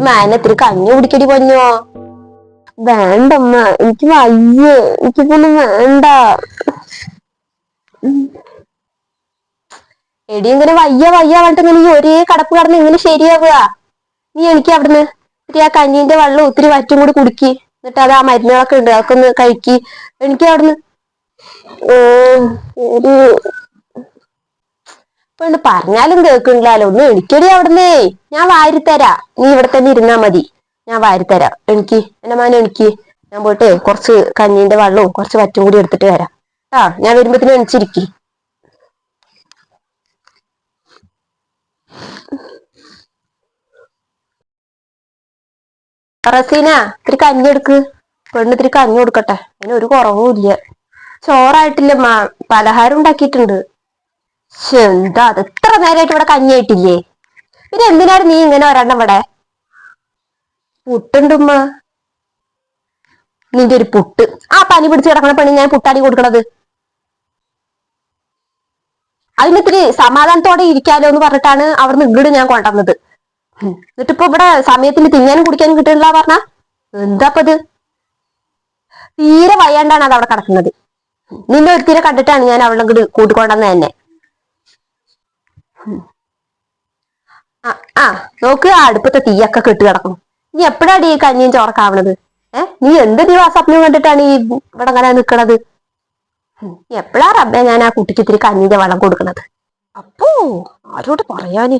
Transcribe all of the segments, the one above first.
ഈ ഇത്തിരി കഞ്ഞി കുടിക്കടി പൊന്നോ വേണ്ടമ്മ എനിക്ക് വയ്യ. എനിക്കിപ്പൊന്നും വേണ്ട. എടി ഇങ്ങനെ വയ്യ വയ്യ പറഞ്ഞിട്ട് ഇങ്ങനെ ഈ ഒരേ കടപ്പ് കടന്ന് ഇങ്ങനെ ശരിയാവുക. നീ എനിക്ക് അവിടുന്ന് ഇത്തിരി ആ കഞ്ഞീന്റെ വെള്ളം ഒത്തിരി വറ്റും കൂടി കുടിക്കി. എന്നിട്ട് അത് ആ മരുന്നുകളൊക്കെ ഉണ്ട് അതൊക്കെ ഒന്ന് കഴിക്കി. എനിക്ക് അവിടുന്ന് ഉം, ഒരു ഇപ്പൊ പറഞ്ഞാലും കേൾക്കുന്നില്ലാലോ ഒന്ന് എനിക്കടി അവിടുന്നേ. ഞാൻ വാരിത്തരാ. നീ ഇവിടെ തന്നെ ഇരുന്നാ മതി. ഞാൻ വാരിത്തരാ. എനിക്ക് എന്റെ മാന എനിക്ക് ഞാൻ പോയിട്ട് കുറച്ച് കഞ്ഞീന്റെ വെള്ളവും കുറച്ച് വറ്റും കൂടി എടുത്തിട്ട് വരാം. ആ ഞാൻ വരുമ്പത്തിന് എണിച്ചിരിക്കി. റസീന ഇത്തിരി കഞ്ഞി എടുക്ക്. പെണ്ണ് ഇത്തിരി കഞ്ഞി കൊടുക്കട്ടെ. അതിന് ഒരു കുറവും ഇല്ല ചോറായിട്ടില്ല. മാ പലഹാരം ഉണ്ടാക്കിയിട്ടുണ്ട്. എന്താ അത്? ഇത്ര നേരമായിട്ട് ഇവിടെ കഞ്ഞായിട്ടില്ലേ പിന്നെ എന്തിനാണ് നീ ഇങ്ങനെ വരണം ഇവിടെ? പുട്ടുണ്ടുമ്മ നിന്റെ ഒരു പുട്ട്. ആ പനി പിടിച്ച് കിടക്കണ പണി ഞാൻ പുട്ടാടി കൊടുക്കണത്. അതിനിത്തിരി സമാധാനത്തോടെ ഇരിക്കാലോ എന്ന് പറഞ്ഞിട്ടാണ് അവിടുന്ന് ഇങ്ങോട്ട് ഞാൻ കൊണ്ടുവന്നത്. എന്നിട്ടിപ്പോ ഇവിടെ സമയത്തിന് തിന്നാനും കുടിക്കാനും കിട്ടില്ല പറഞ്ഞ? എന്താപ്പത് തീരെ വയ്യാണ്ടാണ് അത് അവിടെ കിടക്കുന്നത്. നിന്നെ ഒരു തീരെ കണ്ടിട്ടാണ് ഞാൻ അവളെ ഇങ്ങോട്ട് കൂട്ടിക്കൊണ്ടുവന്നത് തന്നെ. ആ നോക്ക് അടുപ്പത്തെ തീയൊക്കെ കെട്ട് കിടക്കണം നീ എപ്പോഴാണ് ഈ കഞ്ഞിയും ചോറക്കാവണത് ഏ നീ എന്ത് നീ സ്വപ്നം കണ്ടിട്ടാണ് ഈ ഇവിടെ അങ്ങനെ നിക്കണത്? എപ്പോഴാ റബ്ബെ ഞാൻ ആ കുട്ടിക്ക് ഇത്തിരി കഞ്ഞിന്റെ വെള്ളം കൊടുക്കണത്? അപ്പോ ആരോട് പറയാന്?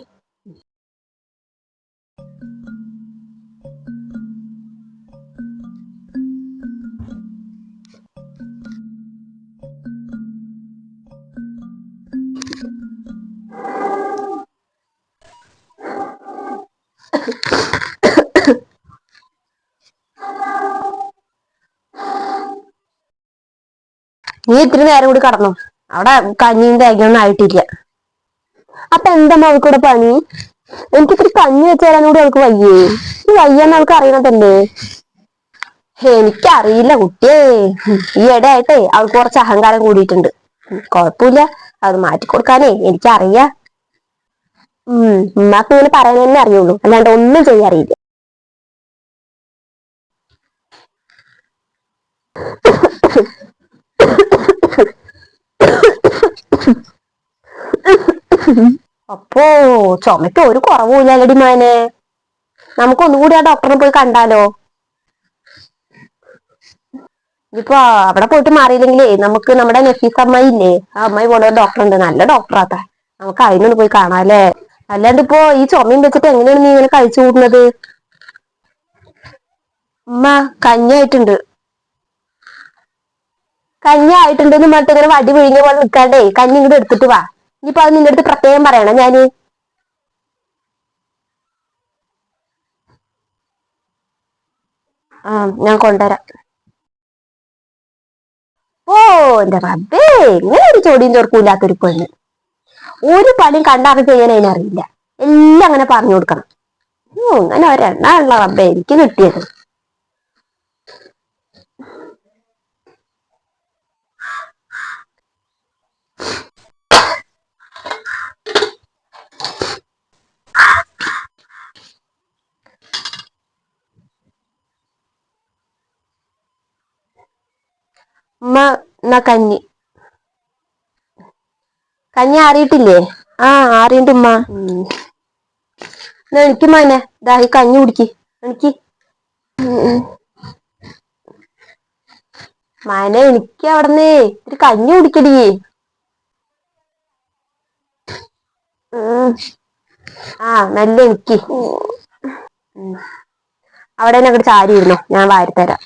നീ ഇത്തിരി നേരം കൂടി കടന്നു. അവിടെ കഞ്ഞിയും തേങ്ങയൊന്നും ആയിട്ടില്ല. അപ്പൊ എന്താ അവൾക്കൂടെ പണി? എനിക്ക് ഇത്തിരി കഞ്ഞി വെച്ച് തരാൻ കൂടി അവൾക്ക് വയ്യേ. ഈ വയ്യെന്ന് അവൾക്ക് അറിയണതല്ലേ? എനിക്കറിയില്ല കുട്ടിയേ. ഈ ഇടയായിട്ടേ അവൾക്ക് കുറച്ച് അഹങ്കാരം കൂടിയിട്ടുണ്ട്. കൊഴപ്പില്ല അത് മാറ്റി കൊടുക്കാനേ എനിക്കറിയാം. ഉം ഉമ്മാക്ക് ഇങ്ങനെ പറയാൻ തന്നെ അറിയുള്ളൂ. അല്ലാണ്ട് ഒന്നും ചെയ്യാറിയില്ല അപ്പോ ചുമക്ക് ഒരു കുറവുമില്ലല്ലടി മോനെ. നമുക്ക് ഒന്നുകൂടി ആ ഡോക്ടറിനെ പോയി കണ്ടാലോ? ഇപ്പൊ അവിടെ പോയിട്ട് മാറിയില്ലെങ്കിലേ നമുക്ക് നമ്മുടെ നഫീസ് അമ്മായി ഇല്ലേ? ആ അമ്മായി പോലെ ഡോക്ടർ ഉണ്ട്. നല്ല ഡോക്ടറാത്ത നമുക്ക് അതിനൊന്ന് പോയി കാണാല്ലേ അല്ലാണ്ട് ഇപ്പൊ ഈ ചുമയും വെച്ചിട്ട് എങ്ങനെയാണ് നീ ഇങ്ങനെ കഴിച്ചു കൂടുന്നത് ഉമ്മ കഞ്ഞായിട്ടുണ്ട് കഞ്ഞി ആയിട്ടുണ്ടെന്ന് പറഞ്ഞിട്ട് ഇങ്ങനെ വടി വിഴിഞ്ഞ പോലെ നിൽക്കാണ്ടേ കഞ്ഞി ഇങ്ങോട്ട് എടുത്തിട്ട് വാ. ഇനിയിപ്പോ അത് നിന്റെ അടുത്ത് പ്രത്യേകം പറയണം. ഞാൻ ആ ഞാൻ കൊണ്ടുവരാം. ഓ എന്റെ റബ്ബേ ഇങ്ങനെ ഒരു ചോടിയും ചോർക്കൂലാത്തൊരു പെണ്ണ്. ഒരു പണിയും കണ്ടറിഞ്ഞ് ചെയ്യാൻ അതിനറിയില്ല എല്ലാം അങ്ങനെ പറഞ്ഞു കൊടുക്കണം. ഓ അങ്ങനെ ഒരെണ്ണ ഉള്ള റബ്ബേ എനിക്ക് കിട്ടിയത്. ഉമ്മ എന്നാ കഞ്ഞി. കഞ്ഞി ആറിയിട്ടില്ലേ? ആ ആറിയുണ്ട് ഉമ്മ. എന്നാ എനിക്ക് മോനെ ദാ ഈ കഞ്ഞി കുടിക്ക്. എനിക്ക്. മനെ എനിക്ക് അവിടുന്ന് ഒരു കഞ്ഞി കുടിക്കടി. ആ നല്ല എനിക്ക്. അവിടെ തന്നെ അങ്ങോട്ട് ചാരി ഇരുന്നു ഞാൻ വാരിത്തരാം.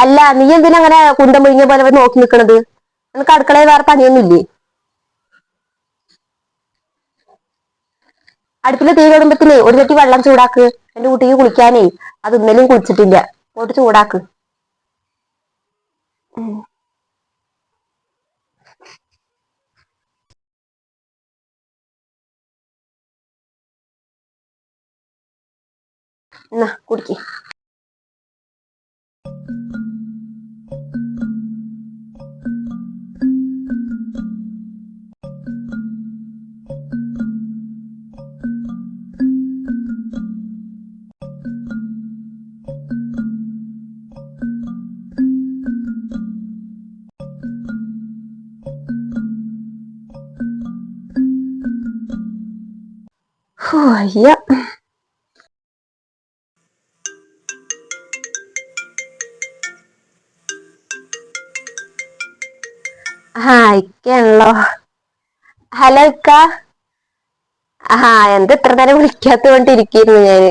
അല്ല നീ എന്തിനാ അങ്ങനെ കുന്തം മുഴിഞ്ഞ പോലെ നോക്കി നിക്കണത്? നിനക്ക് അടുക്കളയിൽ വേറെ പണിയൊന്നുമില്ലേ അടുപ്പിലെ തീ കടുമ്പത്തിലേ ഒരു തട്ടി വെള്ളം ചൂടാക്ക്. എന്റെ കുട്ടിക്ക് കുളിക്കാനേ. അത് ഇന്നലെയും കുളിച്ചിട്ടില്ല. പോയിട്ട് ചൂടാക്ക്. എന്നാ കുടിക്ക്. ഹോ, വയ്യ ആ ഇക്കാണല്ലോ ഹലോ ഇക്ക ആ എന്താ ഇത്ര നേരം വിളിക്കാത്ത കൊണ്ടിരിക്കുന്നു ഞാൻ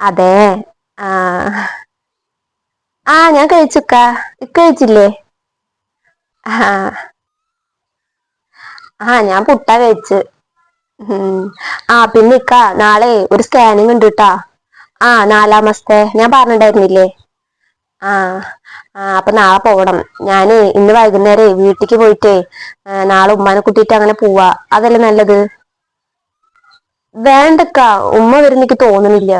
അതെ ആ. ആ ഞാൻ കഴിച്ചുക്ക ഇക്ക കഴിച്ചില്ലേ? ആ ആ ഞാൻ പുട്ട കഴിച്ച്. ആ പിന്നെ ഇക്ക നാളെ ഒരു സ്കാനിങ് ഉണ്ട് കേട്ടാ ആ നാലാം മാസത്തെ ഞാൻ പറഞ്ഞിട്ടുണ്ടായിരുന്നില്ലേ ആ ആ അപ്പൊ നാളെ പോകണം. ഞാൻ ഇന്ന് വൈകുന്നേരം വീട്ടിക്ക് പോയിട്ടേ നാളെ ഉമ്മാനെ കൂട്ടിയിട്ട് അങ്ങനെ പോവാ. അതല്ലേ നല്ലത്? വേണ്ടക്ക ഉമ്മ വരുന്നെനിക്ക് തോന്നുന്നില്ല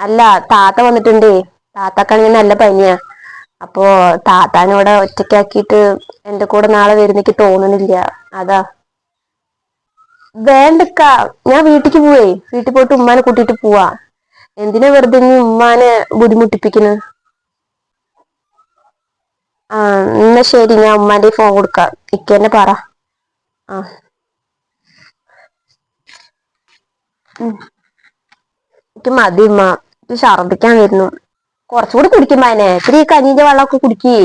അല്ല താത്ത വന്നിട്ടുണ്ടേ. താത്താക്കാണെങ്കിൽ നല്ല പനിയാ. അപ്പോ താത്താനോടെ ഒറ്റയ്ക്കാക്കിയിട്ട് എന്റെ കൂടെ നാളെ വരുന്നെനിക്ക് തോന്നുന്നില്ല അതാ. വേണ്ടക്കാ ഞാൻ വീട്ടിക്ക് പോവേ. വീട്ടിൽ പോയിട്ട് ഉമ്മാനെ കൂട്ടിട്ട് പോവാ. എന്തിനാ വെറുതെ നീ ഉമ്മാനെ ബുദ്ധിമുട്ടിപ്പിക്കുന്നു ആ എന്നാ ശരി ഞാൻ ഉമ്മാന്റെ ഫോൺ കൊടുക്കാം. ഇക്കന്നെ പറ. ആ. എനിക്ക് മതി ഉമ്മ. എനിക്ക് ഛർദ്ദിക്കാൻ വരുന്നു. കുറച്ചുകൂടി കുടിക്കും മോനെ ഇത്തിരി കഞ്ഞിന്റെ വെള്ളമൊക്കെ കുടിക്കേ.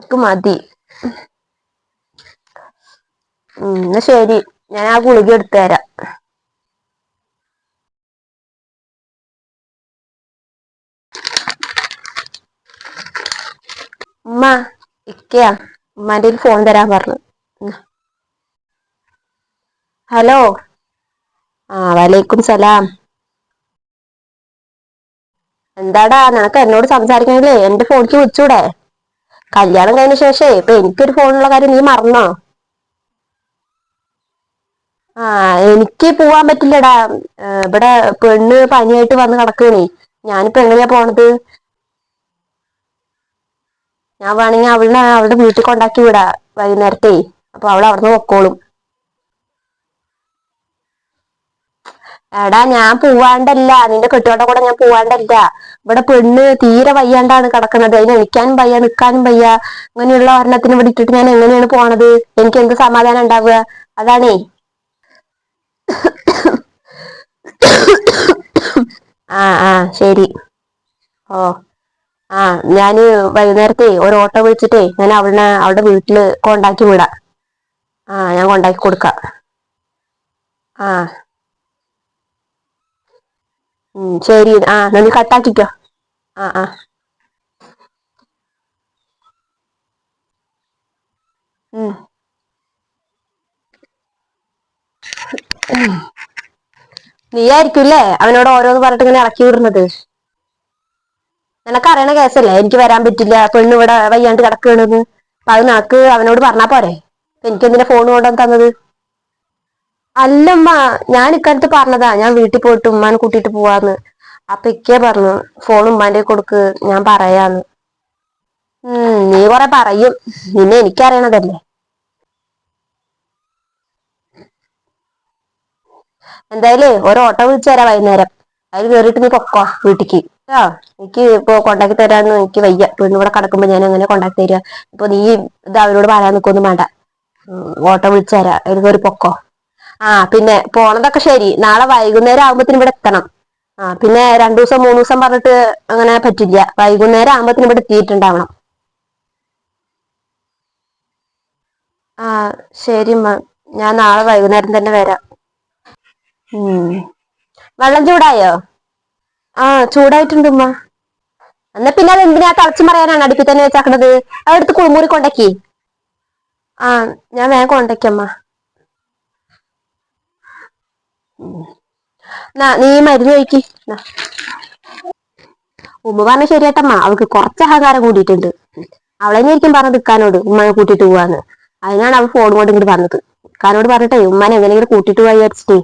എനിക്ക് മതി. എന്നാ ശരി. ഞാൻ ആ ഗുളിക എടുത്തു തരാം ഉമ്മ ഇക്കയാ. ഉമ്മാന്റെ ഫോൺ തരാൻ പറഞ്ഞു. ഹലോ. ആ വലൈക്കും സലാം. എന്താടാ നിനക്ക് എന്നോട് സംസാരിക്കണില്ലേ? എന്റെ ഫോണിക്ക് വിളിച്ചൂടെ? കല്യാണം കഴിഞ്ഞ ശേഷേ ഇപ്പൊ എനിക്കൊരു ഫോണുള്ള കാര്യം നീ മറന്നോ? ആ എനിക്ക് പോവാൻ പറ്റില്ലടാ. ഇവിടെ പെണ്ണ് പനിയായിട്ട് വന്ന് കിടക്കണേ. ഞാനിപ്പോ എങ്ങനെയാ പോണത്? ഞാൻ വേണമെങ്കിൽ അവളിനെ അവളുടെ വീട്ടിൽ കൊണ്ടാക്കി വിടാ വൈകുന്നേരത്തെ. അപ്പൊ അവൾ അവിടുന്ന് പൊക്കോളും. എടാ ഞാൻ പോവാണ്ടല്ല. നിന്റെ കെട്ടിയോന്റെ കൂടെ ഞാൻ പോവാണ്ടല്ല. ഇവിടെ പെണ്ണ് തീരെ വയ്യാണ്ടാണ് കിടക്കുന്നത്. അതിന് എണിക്കാനും വയ്യ നിൽക്കാനും വയ്യ. ഇങ്ങനെയുള്ള ഒരെണ്ണത്തിന് ഇവിടെ ഇട്ടിട്ട് ഞാൻ എങ്ങനെയാണ് പോണത്? എനിക്ക് എന്ത് സമാധാനം ഉണ്ടാവുക? അതാണേ. ആ ആ ശരി. ഓ ആ ഞാൻ വൈകുന്നേരത്തെ ഒരു ഓട്ടോ വിളിച്ചിട്ടേ ഞാൻ അവളെ അവളുടെ വീട്ടിൽ കൊണ്ടാക്കി വിടാം. ആ ഞാൻ കൊണ്ടാക്കി കൊടുക്കാം. ആ. ശരി. ആ നന്ദി കട്ടാക്കിക്കോ. ആ ആ ഉം നീയായിരിക്കുംല്ലേ? അവനോട് ഓരോന്ന് പറഞ്ഞിട്ട് ഇങ്ങനെ ഇറക്കി വിടുന്നത്. നിനക്ക് അറിയണ കേസല്ലേ? എനിക്ക് വരാൻ പറ്റില്ല. പെണ്ണ് ഇവിടെ വയ്യാണ്ട് കിടക്കണെന്ന് അപ്പൊ അത് നിനക്ക് അവനോട് പറഞ്ഞാ പോരെ? എനിക്ക് എന്തിനാ ഫോൺ കൊണ്ടുവന്ന് തന്നത്? അല്ലമ്മ ഞാൻ ഇക്കാലത്ത് പറഞ്ഞതാ. ഞാൻ വീട്ടിൽ പോയിട്ട് ഉമ്മാനെ കൂട്ടിട്ട് പോവാന്ന്. അപ്പൊ ഇക്കേ പറഞ്ഞു ഫോൺ ഉമ്മാന്റെ കൊടുക്ക്. ഞാൻ പറയാന്ന്. ഉം നീ കൊറേ പറയും. നിന്നെ എനിക്കറിയണതല്ലേ? എന്തായാലും ഒരു ഓട്ടോ വിളിച്ചു തരാം വൈകുന്നേരം. അതിൽ കയറിയിട്ട് നീ പൊക്കോ വീട്ടിക്ക്. കേട്ടോ എനിക്ക് ഇപ്പൊ കോണ്ടാക്ട് തരാന്ന് എനിക്ക് വയ്യ. പെണ്ണ് ഇവിടെ കിടക്കുമ്പോ ഞാൻ അങ്ങനെ കോണ്ടാക്ട് തരിക? ഇപ്പൊ നീ ഇത് അവരോട് പറയാൻ നിൽക്കൊന്നും വേണ്ട. ഓട്ടോ വിളിച്ചു തരാം അതിൽ കയറി പൊക്കോ. ആ പിന്നെ പോണതൊക്കെ ശരി. നാളെ വൈകുന്നേരം ആകുമ്പോത്തിന് ഇവിടെ എത്തണം. ആ പിന്നെ രണ്ടു ദിവസം മൂന്ന് ദിവസം പറഞ്ഞിട്ട് അങ്ങനെ പറ്റില്ല. വൈകുന്നേരം ആകുമ്പോത്തിന് ഇവിടെ എത്തിയിട്ടുണ്ടാവണം. ആ ശരി ഞാൻ നാളെ വൈകുന്നേരം തന്നെ വരാം. വെള്ളം ചൂടായോ? ആ ചൂടായിട്ടുണ്ട് ഉമ്മ. എന്നാ പിന്നെ അത് എന്തിനാ തളച്ചു മറിയാനാണ് അടുപ്പിൽ തന്നെ വെച്ചാക്കണത്? അതെടുത്ത് കുളിമുറി കൊണ്ടാക്കി. ആ ഞാൻ വേഗം കൊണ്ടാക്കിയമ്മ നീ മരുന്ന് കഴിക്ക്. ഉമ്മ പറഞ്ഞ ശരിയാട്ടമ്മ. അവൾക്ക് കുറച്ച് അഹങ്കാരം കൂടിയിട്ടുണ്ട്. അവളെന്നെയായിരിക്കും പറഞ്ഞത് ഇക്കാനോട് ഉമ്മനെ കൂട്ടിട്ട് പോവാന്ന്. അതിനാണ് അവൾ ഫോൺ കൊണ്ട് ഇങ്ങോട്ട് പറഞ്ഞത്. ഇക്കാനോട് പറഞ്ഞിട്ടേ ഉമ്മാനെ എങ്ങനെയെങ്കിലും കൂട്ടിട്ട് പോവാ വിചാരിച്ചിട്ടേ.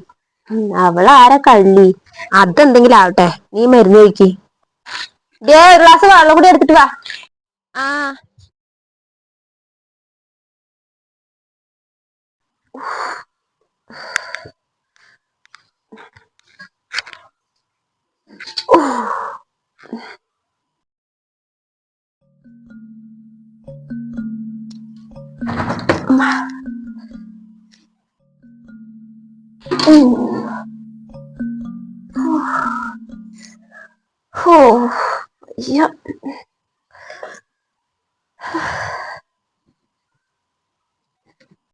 അവളാരാ കള്ളി? അതെന്തെങ്കിലും ആവട്ടെ നീ മരുന്ന് കഴിക്ക്. ഡേ ഒരു ഗ്ലാസ് വെള്ളം കൂടി എടുത്തിട്ട് വാ. ആ. ഉം. ഓ